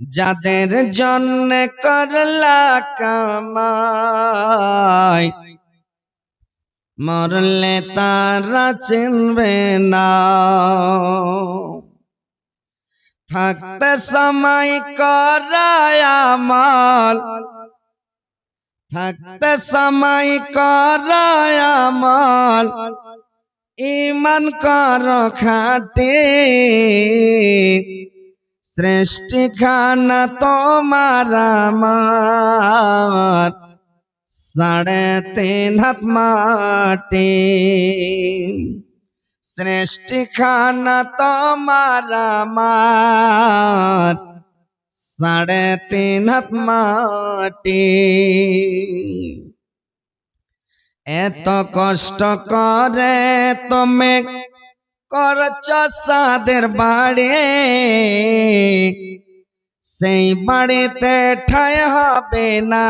যাদের জন্য করলা কামাই, মরলে তারা চিনবে না। থাকতে সময় করায় আমাল, থাকতে সময় করায় আমাল, ইমান কর খাটে। সৃষ্টি খানা তোমার আমার। সাড়ে তিন হাত মাটি। সৃষ্টি খানা তোমার আমার। সাড়ে তিন হাত মাটি। এত কষ্ট করে তুমি করছ সাদের বাড়ি সেই বাড়িতে ঠায় হবে না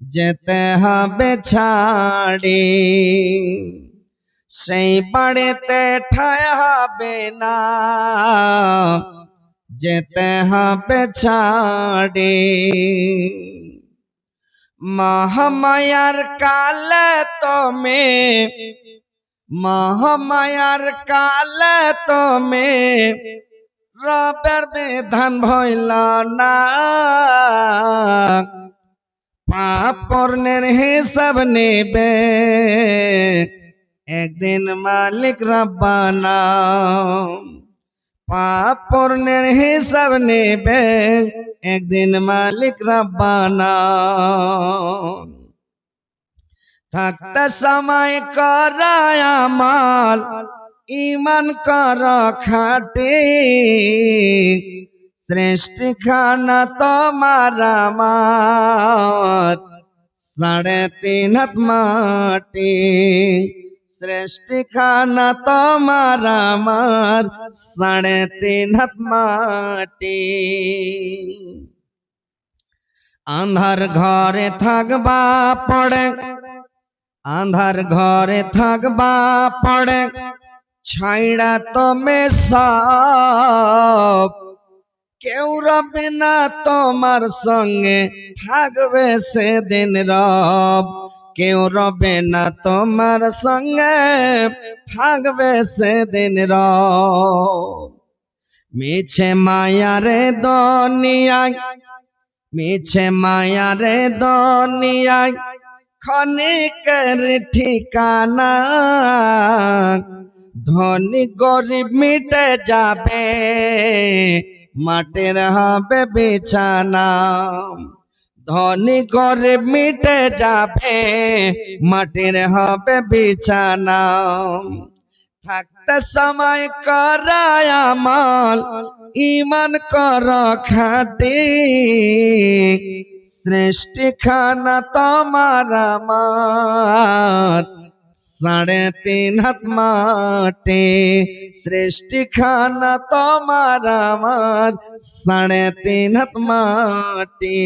যেতে হবে ছাড়ি সেই বাড়িতে ঠায় হবে না যেতে হবে ছাড়ি মহামায়ার কালে তুমি মহামায়ার কালে তুমি রবের বিধান ভইল না পাপ পর্ণের হিসাব নেবে একদিন মালিক রব্বানা পাপ পর্ণের হিসাব নেবে একদিন মালিক রব্বানা থাকতে সময় করায় আমাল ইমান কর খাটে। সৃষ্টি খানা তোমার আমার, সাড়ে তিন হাত মাটি। সৃষ্টি খানা তোমার আমার, সাড়ে তিন মাটি। আন্ধার ঘরে থাকবা পড়ে আন্ধার ঘরে থাকবা পড়ে, ছাইড়া তুমি সব। কেউ রবে না তোমার সঙ্গে, থাকবে সেদিন রব। কেউ রবে না তোমার সঙ্গে, থাকবে সেদিন রব। মিছে মায়ারে দুনিয়ায়, মিছে মায়ারে দুনিয়ায় ক্ষণিকের ঠিকানা ধনী গরিব মিটে যাবে মাটির হবে বিছানা ধনী গরিব মিটে যাবে মাটির হবে বিছানা থাকতে সময় করায় আমাল ইমান কর খাটি সৃষ্টি খানা তোমার আমার। সাড়ে তিন হাত মাটি সৃষ্টি খানা তোমার আমার। সাড়ে তিন হাত মাটি